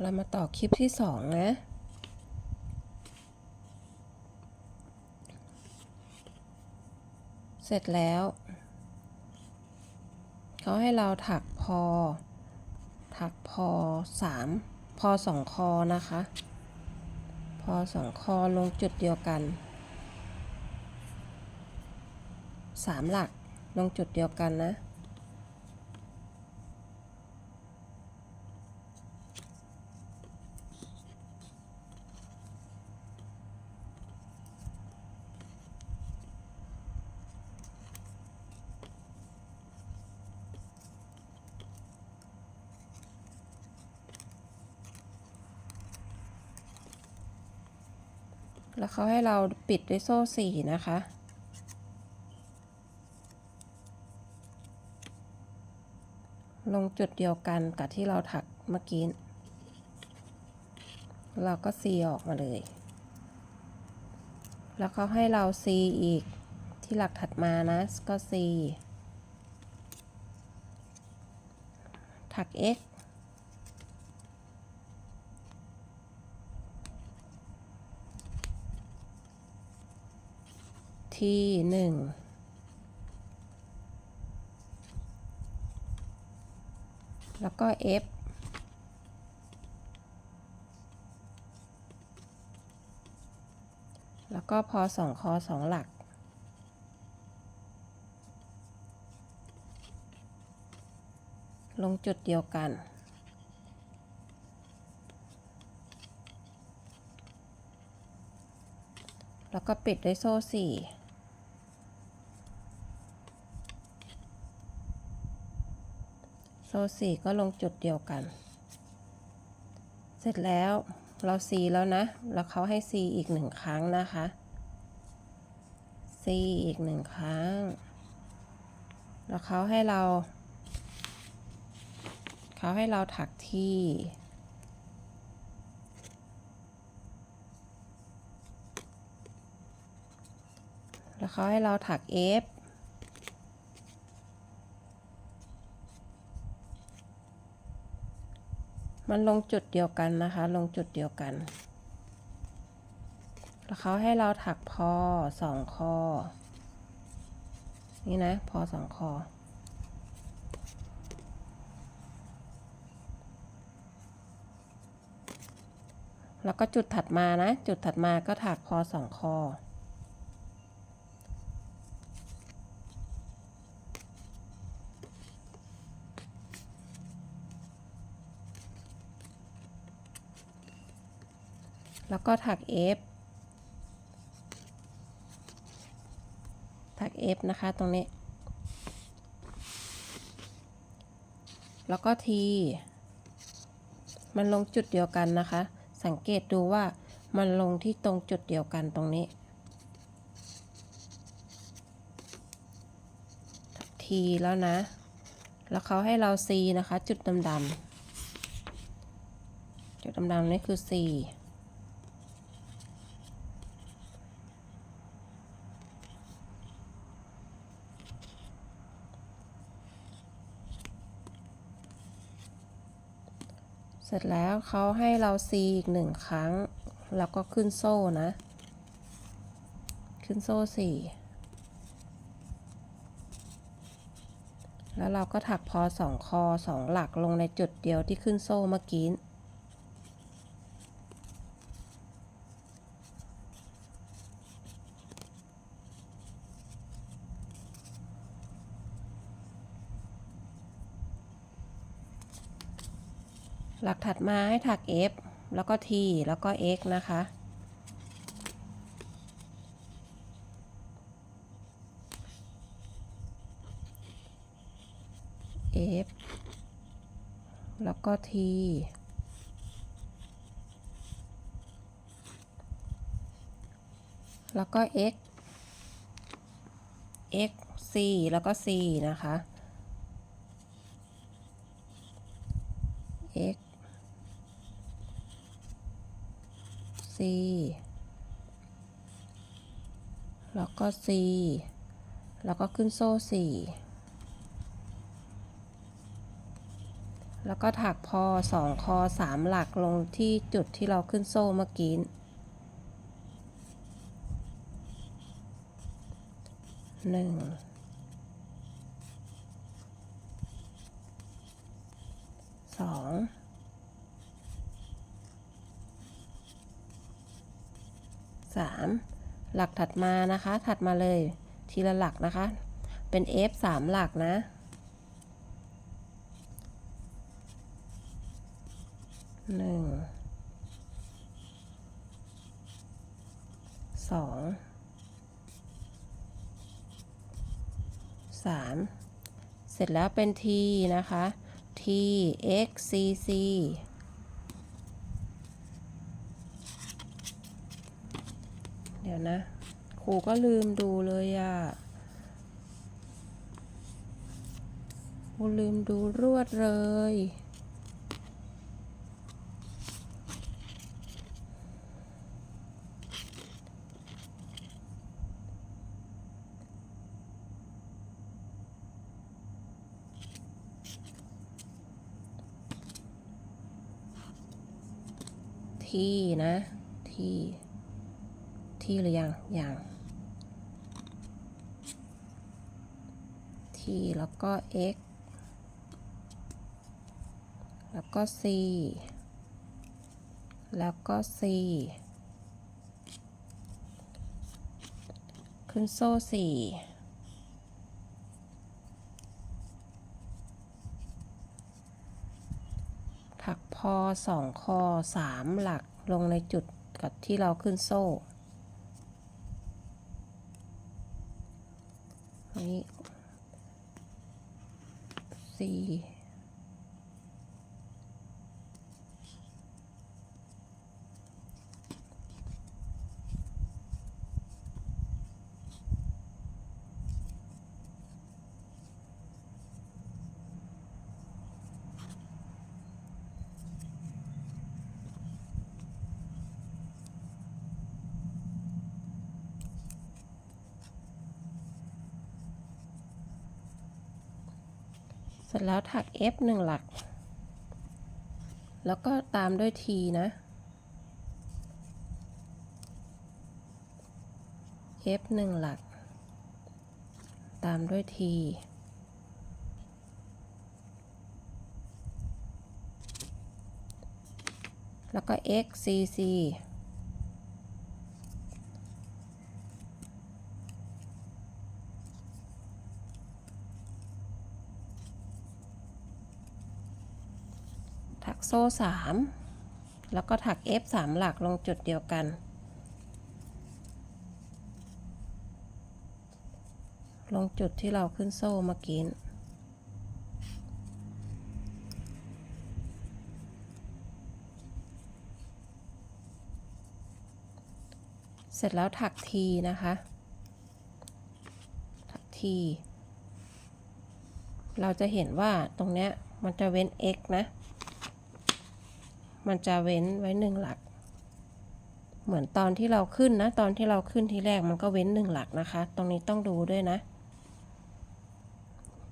เรามาต่อคลิปที่สองนะ เสร็จแล้ว เขาให้เราถักพอ ถักพอสามพอสองคอนะคะ พอสองคอลงจุดเดียวกันสามหลักลงจุดเดียวกันนะ แล้วเขาให้เราปิดด้วยโซ่สี่นะคะ ลงจุดเดียวกันกับที่เราถักเมื่อกี้ เราก็ซีออกมาเลย แล้วเขาให้เราซีอีกที่หลักถัดมานะก็ซีถัก x ที่หนึ่งแล้วก็ F แล้วก็พอสองคอสองหลัก ลงจุดเดียวกัน แล้วก็ปิดด้วยโซ่สี่โซ่ สี่ก็ลงจุดเดียวกัน เสร็จแล้วเราซีแล้วนะ แล้วเขาให้ซีอีกหนึ่งครั้งนะคะซีอีกหนึ่งครั้ง แล้วเขาให้เรา เขาให้เราถักที่แล้วเขาให้เราถัก F มันลงจุดเดียวกันนะคะ ลงจุดเดียวกัน แล้วเขาให้เราถักพอสองคอ นี่นะ พอสองคอ แล้วก็จุดถัดมานะ จุดถัดมาก็ถักพอสองคอ แล้วก็ถัก F ถัก F นะคะตรงนี้ แล้วก็ T มันลงจุดเดียวกันนะคะ สังเกตดูว่ามันลงที่ตรงจุดเดียวกันตรงนี้ T แล้วนะ แล้วเขาให้เรา C นะคะ จุดดำๆ จุดดำๆนี่คือ C ร็จแล้วเขาให้เราซีอีกหนึ่งครั้ง แล้วก็ขึ้นโซ่นะ ขึ้นโซ่สี่แล้วเราก็ถักพอสองคอสองหลักลงในจุดเดียวที่ขึ้นโซ่เมื่อกี้ หลักถัดมาให้ถัก F แล้วก็ T แล้วก็ X นะคะ F แล้วก็ T แล้วก็ X X C แล้วก็ C นะคะ X C แล้วก็ C แล้วก็ขึ้นโซ่สี่แล้วก็ถักพอสองคอสามหลักลงที่จุดที่เราขึ้นโซ่เมื่อกี้หนึ่ง 3 หลักถัดมานะคะ ถัดมาเลยทีละหลักนะคะ เป็น f 3หลักนะ หนึ่ง สอง สาม เสร็จแล้วเป็น t นะคะ t x c c ดี๋ยวนะครูก็ลืมดูเลยอะ่ะครูลืมดูรวดเลย ที่นะ ที่ ที่หรือยังยังที่แล้วก็ x แล้วก็ c แล้วก็ c ขึ้นโซ่สี่ถักพอสองคอสามหลักลงในจุดกับที่เราขึ้นโซ่อันนี้สี่ เสร็จแล้วถัก F หนึ่งหลัก แล้วก็ตามด้วย T นะ F หนึ่งหลัก ตามด้วย T แล้วก็ X C C โซ่ 3 แล้วก็ถัก F 3 หลักลงจุดเดียวกัน ลงจุดที่เราขึ้นโซ่เมื่อกี้เสร็จแล้วถักทีนะคะ ถักที เราจะเห็นว่าตรงเนี้ยมันจะเว้น x นะ มันจะเว้นไว้หนึ่งหลัก เหมือนตอนที่เราขึ้นนะ ตอนที่เราขึ้นทีแรกมันก็เว้นหนึ่งหลักนะคะ ตรงนี้ต้องดูด้วยนะ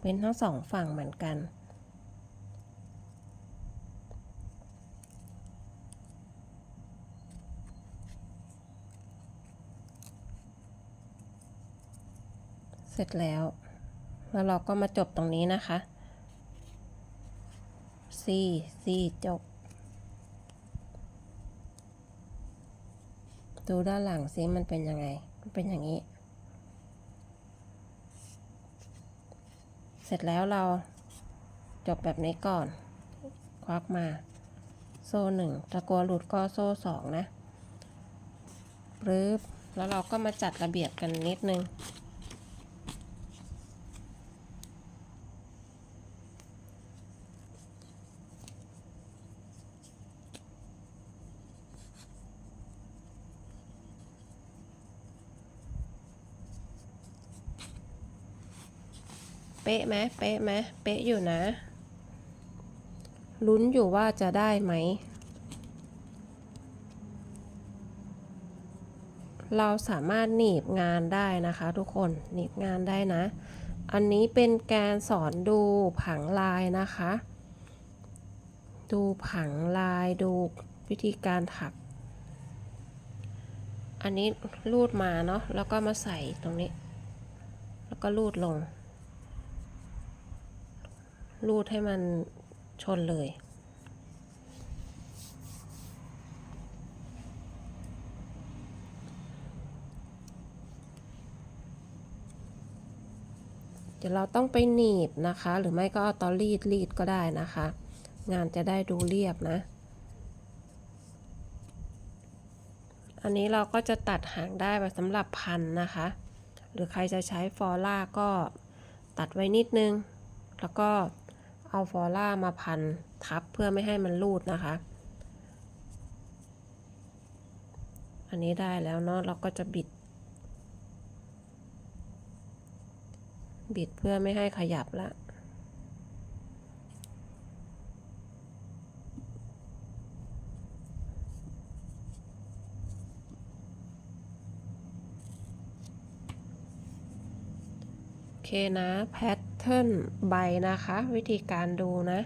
เว้นทั้งสองฝั่งเหมือนกันเสร็จแล้ว แล้วเราก็มาจบตรงนี้นะคะ C C จบ ดูด้านหลังซิมันเป็นยังไงมันเป็นอย่างนี้ เสร็จแล้วเราจบแบบนี้ก่อน ควักมา โซ่หนึ่งตะกัวหลุดก็โซ่สองนะปรึบแล้วเราก็มาจัดระเบียบกันนิดนึง ป๊ะไหมเป๊ะไหมเป๊ะอยู่นะ ลุ้นอยู่ว่าจะได้ไหม เราสามารถหนีบงานได้นะคะทุกคนหนีบงานได้นะ อันนี้เป็นการสอนดูผังลายนะคะ ดูผังลายดูวิธีการถัก อันนี้รูดมาเนาะแล้วก็มาใส่ตรงนี้ แล้วก็รูดลง รูดให้มันชนเลย เดี๋ยวเราต้องไปหนีบนะคะ หรือไม่ก็เอาตอรีดรีดก็ได้นะคะ งานจะได้ดูเรียบนะ อันนี้เราก็จะตัดหางได้แบบสำหรับพันนะคะ หรือใครจะใช้ฟอล่าก็ตัดไว้นิดนึง แล้วก็ เอาฟอล่ามาพันทับเพื่อไม่ให้มันรูดนะคะ อันนี้ได้แล้วเนาะเราก็จะบิด บิดเพื่อไม่ให้ขยับละโอเคนะแพท เทิร์นใบนะคะ วิธีการดูนะ